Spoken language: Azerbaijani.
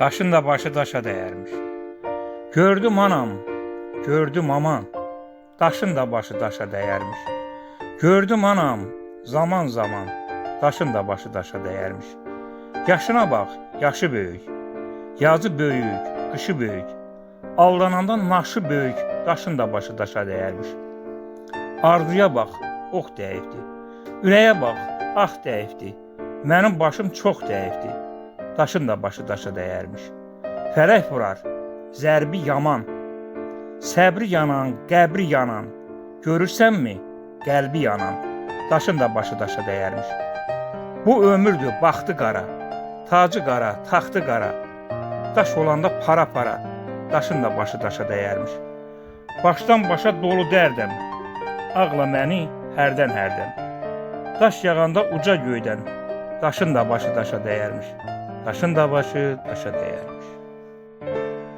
Daşın da başı daşa dəyərmiş. Gördüm anam, gördüm aman, daşın da başı daşa dəyərmiş. Gördüm anam, zaman zaman, daşın da başı daşa dəyərmiş. Yaşına bax, yaşı böyük. Yazı böyük, qışı böyük. Aldananda naşı böyük, daşın da başı daşa dəyərmiş. Arzuya bax, ox dəyibdi. Ürəyə bax, ax dəyibdi. Mənim başım çox dəyibdi. Daşın da başı daşa dəyərmiş. Fərəh vurar, zərbi yaman. Səbri yanan, qəbri yanan. Görürsənmi? Qəlbi yanan. Daşın da başı daşa dəyərmiş. Bu ömürdür, baxtı qara. Tacı qara, taxtı qara. Daş olanda para-para. Daşın da başı daşa dəyərmiş. Başdan başa dolu dərdəm. Ağla məni hərdən hərdən. Daş yağanda uca göydən. Daşın da başı daşa dəyərmiş. Daşın da başı daşa dəyər.